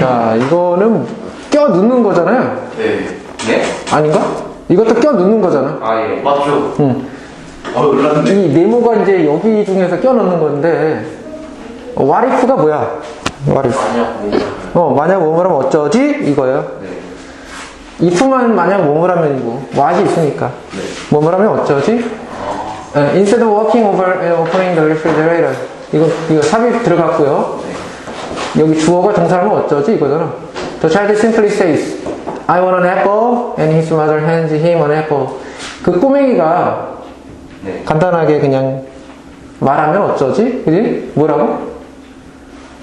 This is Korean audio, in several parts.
자, 이거는 껴 넣는 거잖아요. 네. 네? 아닌가? 이것도 껴 넣는 거잖아. 아, 예. 맞죠? 응. 어. 이 네모가 이제 여기 중에서 껴 넣는 건데, 어, if가 뭐야? if. 아니야, 뭐. 어, 만약 뭐뭐라면 어쩌지? 이거예요. 네. if만 만약 뭐뭐라면이고, what이 있으니까. 네. 뭐뭐라면 어쩌지? 어, instead of walking over and opening the refrigerator. 이거, 이거 삽입 들어갔고요. 여기 주어가 동사라면 어쩌지? 이거잖아. The child simply says, I want an apple, and his mother hands him an apple. 그 꼬맹이가 네. 간단하게 그냥 말하면 어쩌지? 그지? 뭐라고?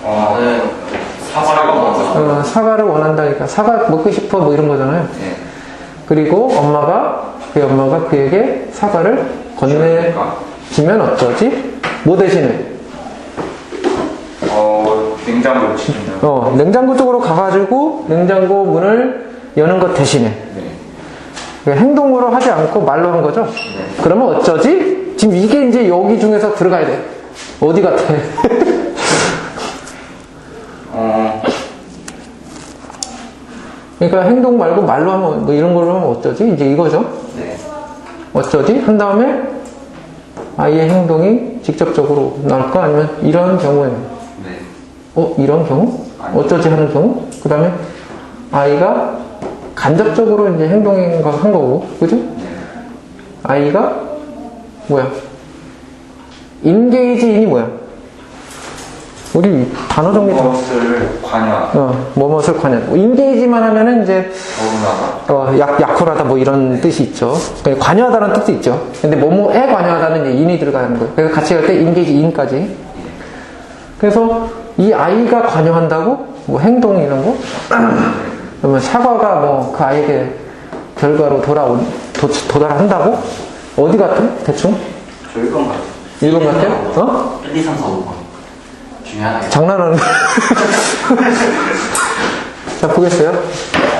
어, 네. 사과를 먹어서. 어, 사과를 원한다니까. 사과 먹고 싶어, 뭐 이런 거잖아요. 네. 그리고 엄마가, 그 엄마가 그에게 사과를 건네주면 어쩌지? 뭐 대신에? 어, 냉장고를 치는다. 어, 냉장고 쪽으로 가가지고 냉장고 문을 여는 것 대신에. 네. 그러니까 행동으로 하지 않고 말로 한 거죠? 그러면 어쩌지? 지금 이게 이제 여기 중에서 들어가야 돼. 어디 같아? 어, 그러니까 행동 말고 말로 하면 뭐 이런 걸로 하면 어쩌지? 이제 이거죠? 네. 어쩌지? 한 다음에 아이의 행동이 직접적으로 나올까? 아니면 이런 경우에는 네. 어? 이런 경우? 어쩌지 하는 경우? 그 다음에 아이가 간접적으로 이제 행동한 거한 거고, 그죠? 아이가 뭐야? 인게이지인이 뭐야? 우리 단어 정리 다 무엇을 관여, 어, 뭐뭇을 관여. 인게이지만 하면은 이제. 어, 약, 약혼하다 뭐 이런 뜻이 있죠. 그러니까 관여하다는 뜻도 있죠. 근데 뭐뭐에 관여하다는 이제 인이 들어가는 거예요. 그래서 같이 갈 때 인게이지 인까지. 그래서 이 아이가 관여한다고 뭐 행동 이런 거 그러면 사과가 뭐 그 아이에게 결과로 돌아온 도, 도달한다고 어디 같아? 대충 저 1번 같아요. 1번 같아요? 어? 1, 2, 3, 4, 5번. 중에 하나. 장난하는 자 보겠어요.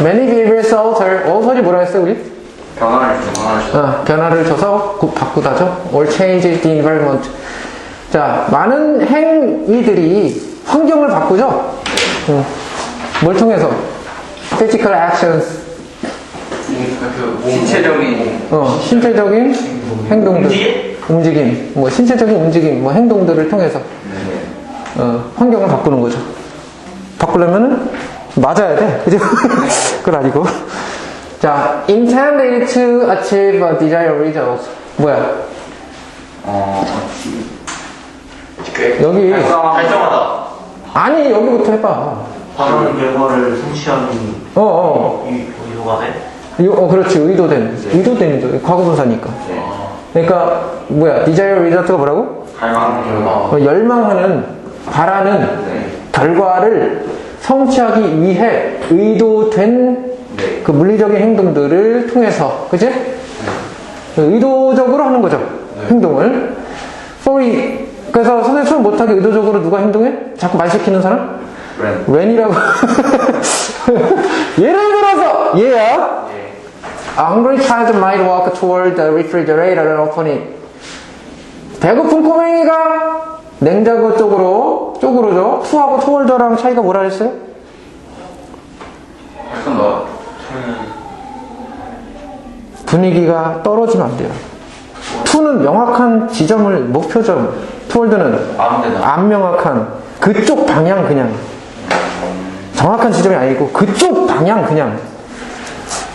Many behaviors alter. alter이 뭐라 했어요 우리? 변화를 좀 변화를 어, 변화를 줘서 구- 바꾸다죠. or change the environment. 자, 많은 행위들이 환경을 바꾸죠. 음. 뭘 통해서? physical actions. 그 신체적인 어, 신체적인 행동들. 움직임? 움직임. 뭐 신체적인 움직임, 뭐 행동들을 통해서 네. 어, 환경을 바꾸는 거죠. 바꾸려면은 맞아야 돼. 그죠? 그건 아니고. 자, intended to achieve a desired result. 뭐야? 어, 여기 달성하다. 아니 여기부터 해봐. 바라는 결과를 성취하는 어, 어. 이 의도가 돼? 이- 어, 그렇지. 의도된. 의도된이죠. 과거분사니까. 네. 그러니까 뭐야? desire result가 뭐라고? 갈망하는 결과. 어, 열망하는, 바라는 네. 결과를 성취하기 위해 의도된 네. 그 물리적인 행동들을 통해서, 그지? 의도적으로 하는 거죠. 행동을. for 이- 그래서 선생님 수업 못하게 의도적으로 누가 행동해? 자꾸 말 시키는 사람? 렌. 웬이라고. 예를 들어서, 얘야. 예. A hungry child might walk toward the refrigerator and open it. 배고픈 꼬맹이가 냉장고 쪽으로, 쪽으로죠. 투하고 toward랑 차이가 뭐라 했어요? 약간 뭐, 분위기가 떨어지면 안 돼요. 투는 명확한 지점을, 목표점. 아무 데나. 안 명확한 그쪽 방향 그냥. 정확한 지점이 아니고 그쪽 방향 그냥.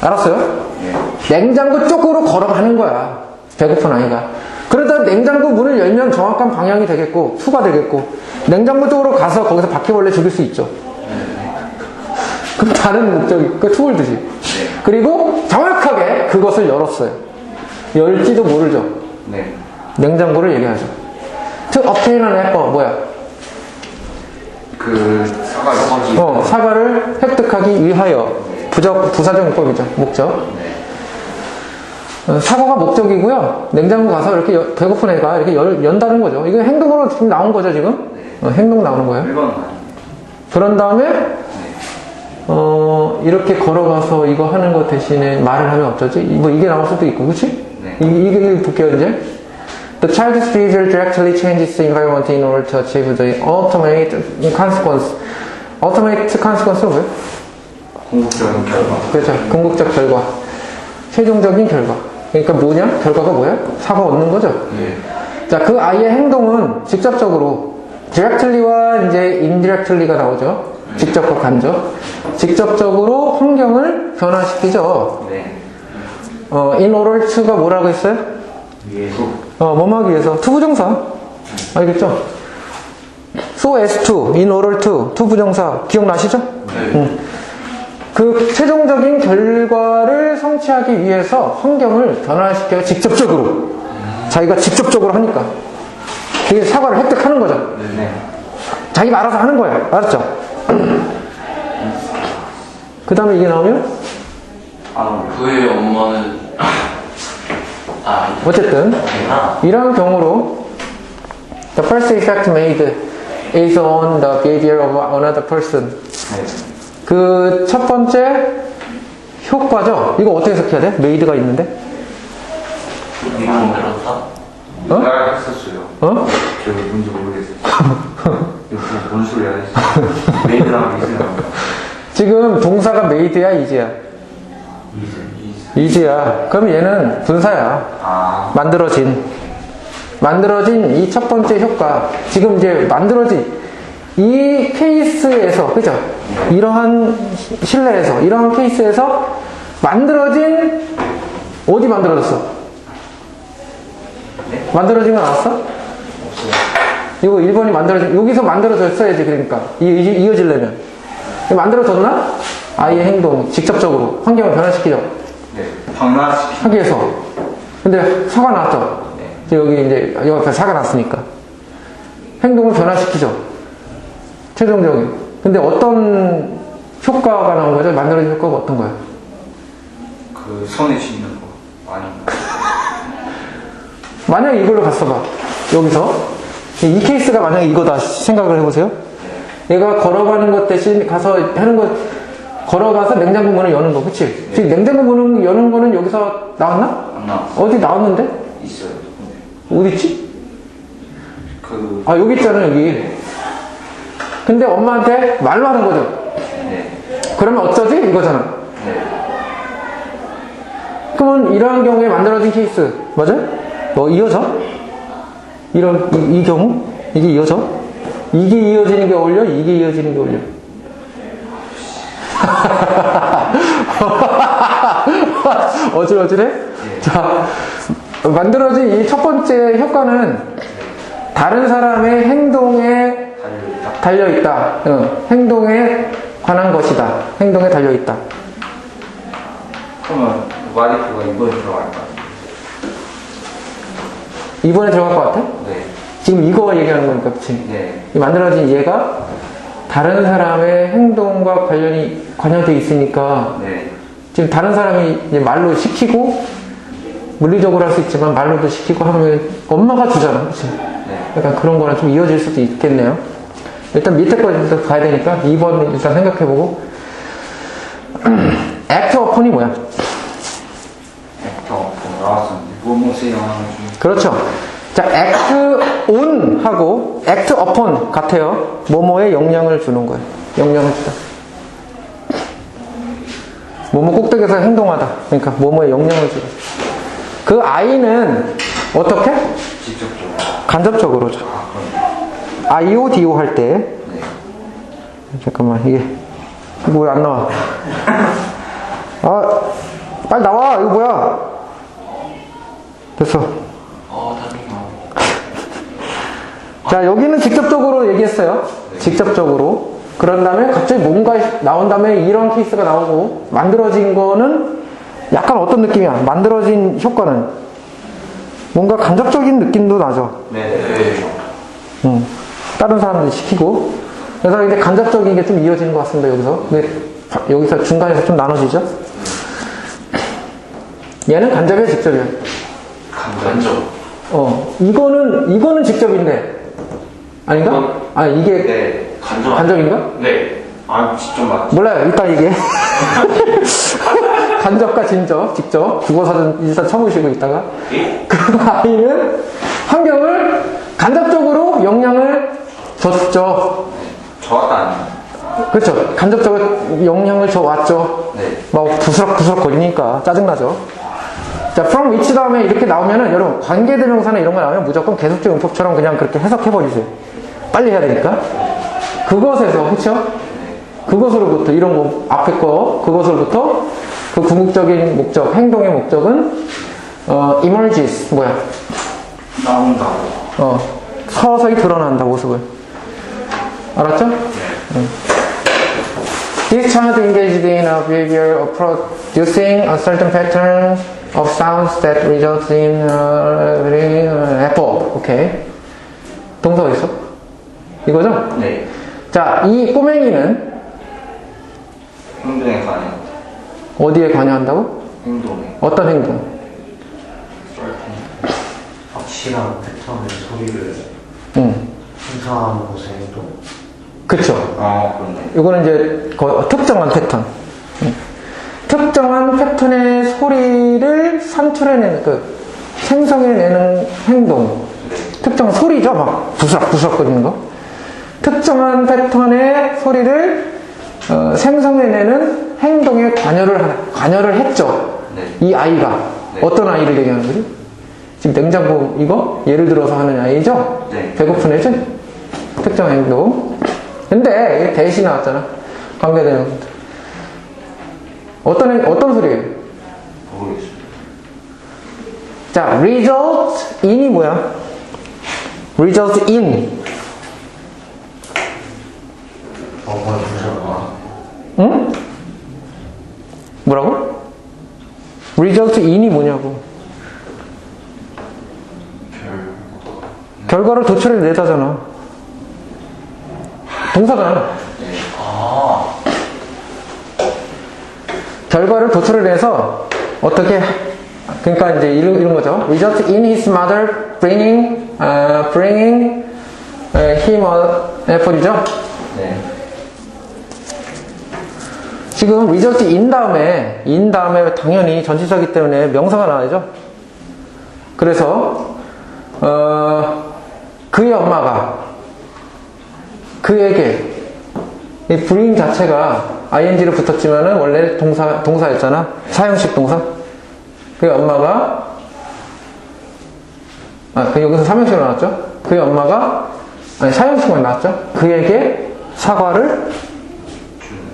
알았어요? 예. 냉장고 쪽으로 걸어가는 거야. 배고픈 아이가. 그러다 냉장고 문을 열면 정확한 방향이 되겠고, 투가 되겠고, 냉장고 쪽으로 가서 거기서 바퀴벌레 죽일 수 있죠. 그럼 다른 목적이, 그 투를 드지. 그리고 정확하게 그것을 열었어요. 열지도 모르죠. 네. 냉장고를 얘기하죠. Obtain an apple, 뭐야? 그, 사과를 먹기. 어, 사과를 획득하기 위하여. 부적, 부사적 용법이죠. 목적. 어, 사과가 목적이고요. 냉장고 가서 이렇게 여- 배고픈 애가 이렇게 열, 연다는 거죠. 이거 행동으로 지금 나온 거죠, 지금? 어, 행동 나오는 거예요. 1번 아니에요. 그런 다음에, 어, 이렇게 걸어가서 이거 하는 것 대신에 말을 하면 어쩌지? 뭐 이게 나올 수도 있고, 그치? 네. 이- 이게 볼게요, 이제. The child's behavior directly changes the environment in order to achieve the ultimate consequence. ultimate consequence는 뭐예요? 궁극적인 결과. 그렇죠. 궁극적 결과. 최종적인 결과. 그러니까 뭐냐? 결과가 뭐야? 사과 얻는 거죠. 네. 자, 그 아이의 행동은 직접적으로 directly와 이제 indirectly가 나오죠. 직접과 간접. 직접적으로 환경을 변화시키죠. 네. 어, in order to가 뭐라고 했어요? 어, 뭐하기 위해서 투부정사. 알겠죠? so as to, in order to, 투부정사. 기억나시죠? 네. 음. 그 최종적인 결과를 성취하기 위해서 환경을 변화시켜요. 직접적으로. 자기가 직접적으로 하니까. 그게 사과를 획득하는 거죠. 네. 자기가 알아서 하는 거예요. 알았죠? 그 다음에 이게 나오면, 아, 그의 엄마는 아 어쨌든, 이구나 이런 경우로, the first effect made is on the behavior of another person. 네. 그첫 번째 효과죠? 이거 어떻게 해석해야 돼? 메이드가 있는데? 이거 만들었다 어? 내가 했었어요. 어? 저 뭔지 모르겠어요. 뭔 소리야. 메이드랑 있으면. 지금 동사가 메이드야, 이제야? 이제 야. 그럼 얘는 분사야. 아. 만들어진. 만들어진 이 첫 번째 효과. 지금 이제 만들어진 이 케이스에서, 그죠? 이러한 시- 실내에서, 이러한 케이스에서 만들어진, 어디 만들어졌어? 만들어진 거 나왔어? 이거 1번이 만들어진, 여기서 만들어졌어야지, 그러니까. 이, 이, 이어지려면. 만들어졌나? 아이의 행동, 직접적으로. 환경을 변화시키죠. 하기 위해서. 근데 사가 나왔죠? 네. 여기 이제, 여기 앞에 사가 났으니까. 행동을 변화시키죠. 최종적인. 근데 어떤 효과가 나온 거죠? 만들어진 효과가 어떤 거예요? 그 손에 쥐는 거. 아니. 만약에 이걸로 갔어 봐. 여기서. 이 케이스가 만약에 이거다 생각을 해보세요. 얘가 걸어가는 것 대신 가서 하는 것, 걸어가서 냉장고 문을 여는 거, 그치? 지금 냉장고 문을 여는 거는 여기서 나왔나? 안 나와. 어디 나왔는데? 있어요. 근데 어딨지? 그. 아, 여기 있잖아, 여기. 근데 엄마한테 말로 하는 거죠. 네. 그러면 어쩌지? 이거잖아. 네. 그러면 이러한 경우에 만들어진 케이스, 맞아요? 뭐, 이어져? 이런, 이, 이 경우? 이게 이어져? 이게 이어지는 게 어울려? 이게 이어지는 게 어울려? 어질어질해? 자, 만들어진 이 첫 번째 효과는 다른 사람의 행동에 달려 있다. 달려있다. 어, 행동에 관한 것이다. 행동에 달려 있다. 그러면 와이프가 이번에 들어갈 것 같아요. 이번에 들어갈 것 같아? 네. 지금 이거 얘기하는 거니까, 그치? 네. 이 만들어진 얘가 다른 사람의 행동과 관련이 관여돼 있으니까 네. 지금 다른 사람이 말로 시키고 물리적으로 할 수 있지만 말로도 시키고 하면 엄마가 주잖아, 그치? 네. 약간 그런 거랑 좀 이어질 수도 있겠네요. 일단 밑에 거부터 가야 되니까 2번 일단 생각해보고 액트 어폰이 뭐야? 액터 뭐 나왔었는데. 뭐뭐 세영하는 중. 그렇죠. 자, act on 하고 act upon 같아요. 뭐뭐에 영향을 주는 거예요. 영향을 주다. 뭐뭐 꼭대기에서 행동하다. 그러니까 뭐뭐에 영향을 주다. 그 아이는 어떻게? 직접적으로. 간접적으로죠. 아. IODO 할 때. 네. 잠깐만, 이게. 왜안 나와? 아, 빨리 나와! 이거 뭐야? 됐어. 어 다행이다 자, 여기는 직접적으로 얘기했어요. 직접적으로. 그런 다음에 갑자기 뭔가 나온 다음에 이런 케이스가 나오고, 만들어진 거는 약간 어떤 느낌이야? 만들어진 효과는 뭔가 간접적인 느낌도 나죠. 네. 네. 음, 다른 사람들 시키고. 그래서 이제 간접적인 게 좀 이어지는 것 같습니다, 여기서. 근데 바- 여기서 중간에서 좀 나눠지죠? 얘는 간접이야, 직접이야? 간접 어, 이거는, 이거는 직접인데. 아닌가? 이건- 아, 이게 네. 간접 간접인가? 네 아, 직접 맞 몰라요. 이따 얘기해. 간접과 진접, 직접. 국어 사전 일단 쳐보시고 있다가. 그 아이는 환경을 간접적으로 영향을 줬죠. 아니에요? 그렇죠. 간접적으로 영향을 줘왔죠. 네. 막 부스럭부스럭 거리니까 짜증나죠. 자, from which 다음에 이렇게 나오면은 여러분 관계대명사나 이런 거 나오면 무조건 계속적 용법처럼 그냥 그렇게 해석해버리세요. 빨리 해야 되니까. 그것에서, 그쵸? 그것으로부터, 이런 거, 앞에 거, 그것으로부터 그 궁극적인 목적, 행동의 목적은, 어, emerges, 뭐야? 나온다고. 어, 서서히 드러난다, 모습을. 알았죠? 응. This child engaged in a behavior of producing a certain pattern of sounds that results in uh, an apple. 오케이. 동사 어디 있어? 이거죠? 네. 자, 이 꼬맹이는 행동에 관해. 어디에 관여한다고? 행동에. 어떤 행동? 확실한 패턴의 소리를 응. 형성하는 곳의 행동. 그쵸. 아, 그렇네. 이거는 이제 거- 특정한 패턴. 음. 특정한 패턴의 소리를 산출해내는, 그, 생성해내는 행동. 특정한 소리죠, 막, 부스럭부스럭 거리는 거. 특정한 패턴의 소리를 어, 생성해내는 행동에 관여를, 하- 관여를 했죠. 네. 이 아이가. 네. 어떤 아이를 얘기하는 거지? 지금 냉장고 이거? 예를 들어서 하는 아이죠? 네. 배고픈 애지? 특정 행동. 근데 대시 나왔잖아. 관계되는 것들. 어떤, 행- 어떤 소리예요? 모르겠습니다. 자, result in이 뭐야? result in. 응? 뭐라고? result in이 뭐냐고. 결과를 도출해 내다잖아. 동사잖아. 아, 결과를 도출해내서 어떻게 그러니까 이제 이런, 이런 거죠. Result in his mother bringing uh, bringing uh, him a apple이죠. 네. 지금 result in 다음에 in 다음에 당연히 전치사기 때문에 명사가 나와야죠. 그래서 어, 그의 엄마가 그에게 이 bring 자체가 ing를 붙었지만은 원래 동사 동사였잖아. 사형식 동사. 그의 엄마가 아, 그 여기서 삼형식으로 나왔죠. 그의 엄마가 아니 사형식만 나왔죠. 그에게 사과를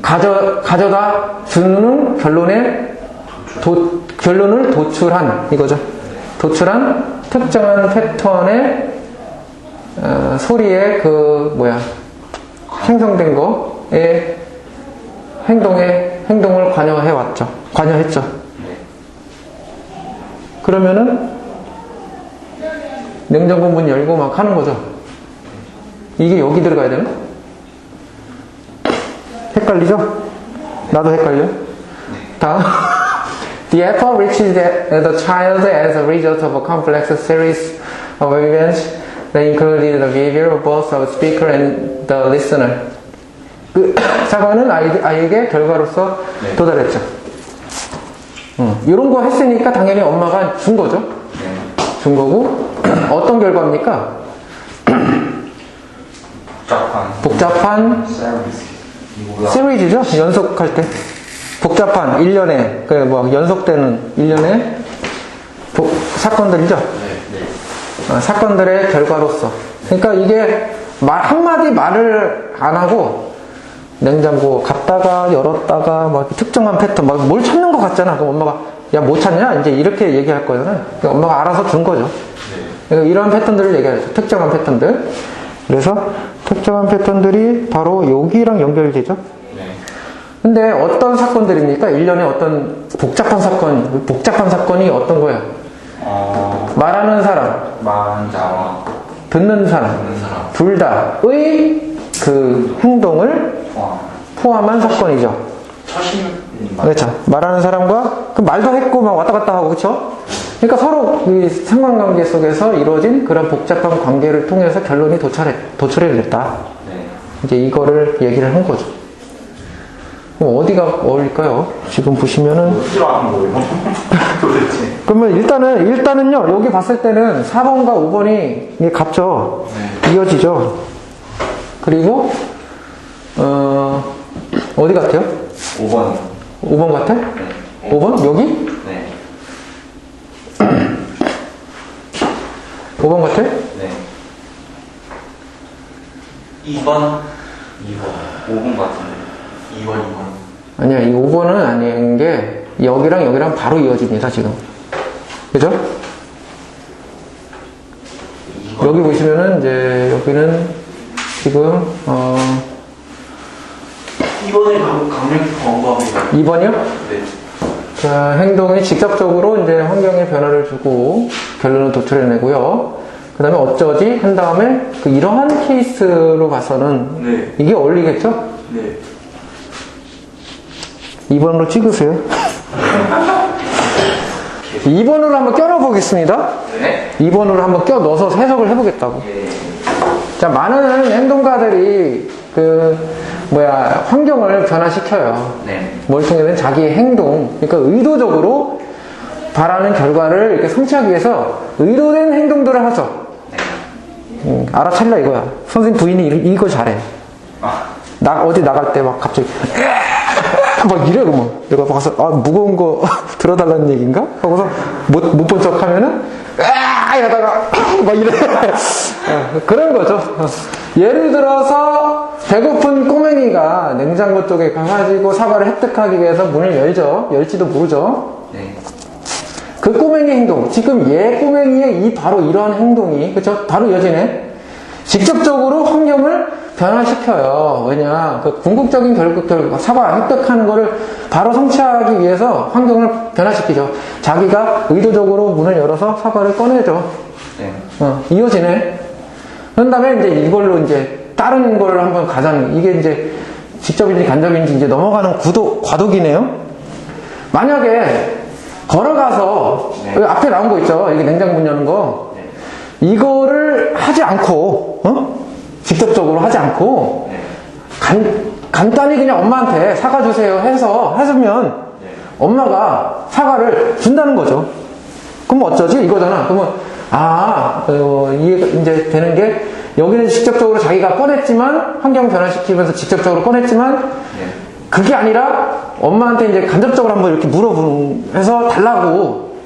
가져, 가져다 주는 결론에, 도, 결론을 도출한, 이거죠. 도출한 특정한 패턴의, 어, 소리의 그, 뭐야, 생성된 거에 행동에, 행동을 관여해 왔죠. 관여했죠. 그러면은, 냉장고 문 열고 막 하는 거죠. 이게 여기 들어가야 되나? 헷갈리죠? 나도 헷갈려. 다음. The apple reaches the, the child as a result of a complex series of events that included the behavior of both the speaker and the listener. 그 사과는 아이, 아이에게 결과로서 네. 도달했죠. 음, 이런 거 했으니까 당연히 엄마가 준 거죠. 네. 준 거고 어떤 결과입니까? 복잡한 복잡한 시리즈죠? 연속할 때. 복잡한, 1년에, 그, 뭐, 연속되는 1년에 사건들이죠? 네. 어, 사건들의 결과로서. 그러니까 이게 말, 한마디 말을 안 하고 냉장고 갔다가 열었다가 막 이렇게 특정한 패턴, 막 뭘 찾는 것 같잖아. 그럼 엄마가, 야, 뭐 찾냐? 이제 이렇게 얘기할 거잖아요. 그러니까 엄마가 알아서 준 거죠. 그러니까 이런 패턴들을 얘기하죠. 특정한 패턴들. 그래서 특정한 패턴들이 바로 여기랑 연결되죠. 네. 근데 어떤 사건들입니까? 일련의 어떤 복잡한 사건, 복잡한 사건이 어떤 거야? 어, 말하는 사람, 말한 자와 듣는 사람, 듣는 사람. 둘 다의 그 행동을 포함. 포함한 사건이죠. 처신, 그렇죠. 말하는 사람과 그 말도 했고 막 왔다 갔다 하고 그렇죠. 그러니까 서로 이 상관관계 속에서 이루어진 그런 복잡한 관계를 통해서 결론이 도출해 도출해 냈다. 네. 이제 이거를 얘기를 한 거죠. 어디가 어울릴까요? 지금 보시면은. 그러면 일단은 일단은요 여기 봤을 때는 4번과 5번이 이게 같죠 이어지죠 그리고 어 어디 같아요 5번. 5번 같아 네. 5번 여기 네. 5번 같아 네. 2번 2번. 5번 같은데. 2번 2번 아니야 이 5번은 아닌 게 여기랑 여기랑 바로 이어집니다 지금 그죠 여기 보시면은 이제 여기는 지금 어 2번이 강력히 광고합니다 2번이요 네 자, 행동이 직접적으로 이제 환경에 변화를 주고 결론을 도출해내고요. 그 다음에 어쩌지? 한 다음에 그 이러한 케이스로 봐서는 네. 이게 어울리겠죠? 네. 2번으로 찍으세요. 2번으로 한번 껴넣어 보겠습니다. 네. 2번으로 한번 껴 넣어서 해석을 해보겠다고. 예. 자, 많은 행동가들이 그, 뭐야, 환경을 변화시켜요. 네. 뭘 통해서는 자기의 행동, 그러니까 의도적으로 바라는 결과를 이렇게 성취하기 위해서 의도된 행동들을 하죠. 음, 알아차리라 이거야. 선생님 부인이 이- 이거 잘해. 나 어디 나갈 때 막 갑자기 막 이래 그러면 내가 가서 아 무거운 거 들어달라는 얘기인가? 하고서 못 못 본 척 하면은 아 이러다가 막 이래 어, 그런 거죠. 어. 예를 들어서 배고픈 꼬맹이가 냉장고 쪽에 가가지고 사과를 획득하기 위해서 문을 열죠. 열지도 모르죠. 네. 그 꼬맹이 행동, 지금 얘 꼬맹이의 이 바로 이러한 행동이, 그쵸? 바로 이어지네? 직접적으로 환경을 변화시켜요. 왜냐, 그 궁극적인 결국, 결국, 사과 획득하는 거를 바로 성취하기 위해서 환경을 변화시키죠. 자기가 의도적으로 문을 열어서 사과를 꺼내죠. 네. 어, 이어지네. 그런 다음에 이제 이걸로 이제 다른 걸 한번 가장, 이게 이제 직접인지 간접인지 이제 넘어가는 구도, 과도기네요. 만약에 걸어가서, 네. 앞에 나온 거 있죠? 이게 냉장고 문 여는 거. 네. 이거를 하지 않고, 어? 직접적으로 하지 않고, 네. 간, 간단히 그냥 엄마한테 사과 주세요 해서 해주면 네. 엄마가 사과를 준다는 거죠. 그럼 어쩌지? 이거잖아. 그러면, 아, 어, 이해가 이제 되는 게, 여기는 직접적으로 자기가 꺼냈지만, 환경 변화시키면서 직접적으로 꺼냈지만, 네. 그게 아니라 엄마한테 이제 간접적으로 한번 이렇게 물어보면서 달라고.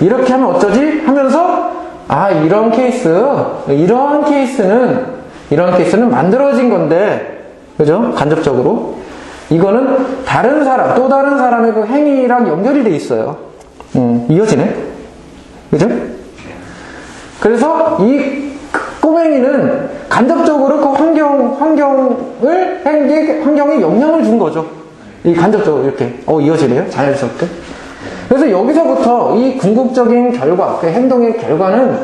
이렇게 하면 어쩌지? 하면서, 아, 이런 케이스, 이러한 케이스는, 이런 케이스는 만들어진 건데, 그죠? 간접적으로. 이거는 다른 사람, 또 다른 사람의 그 행위랑 연결이 돼 있어요. 음, 이어지네? 그죠? 그래서 이 꼬맹이는 간접적으로 그 환경, 환경을, 환경에 영향을 준 거죠. 이 간접적으로 이렇게. 어, 이어지네요? 자연스럽게. 그래서 여기서부터 이 궁극적인 결과, 그 행동의 결과는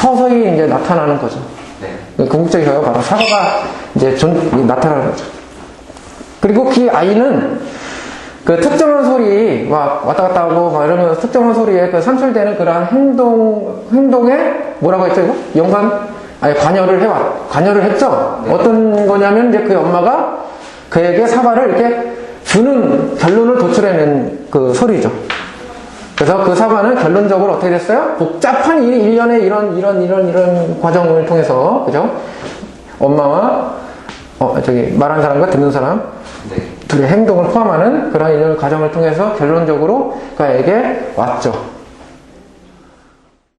서서히 이제 나타나는 거죠. 네. 그 궁극적인 결과가 바로 사과가 이제 존, 나타나는 거죠. 그리고 그 아이는 그 특정한 소리, 막 왔다 갔다 하고 막 이러면서 특정한 소리에 그 산출되는 그러한 행동, 행동에 뭐라고 했죠, 이거? 연관, 아니, 관여를 해왔, 관여를 했죠? 어떤 거냐면 이제 그 엄마가 그에게 사과를 이렇게 주는 결론을 도출해낸 그 소리죠. 그래서 그 사과는 결론적으로 어떻게 됐어요? 복잡한 일, 일련의 이런, 이런, 이런, 이런 과정을 통해서, 그죠? 엄마와, 어, 저기, 말한 사람과 듣는 사람, 네. 둘의 행동을 포함하는 그런 이런 과정을 통해서 결론적으로 그에게 왔죠.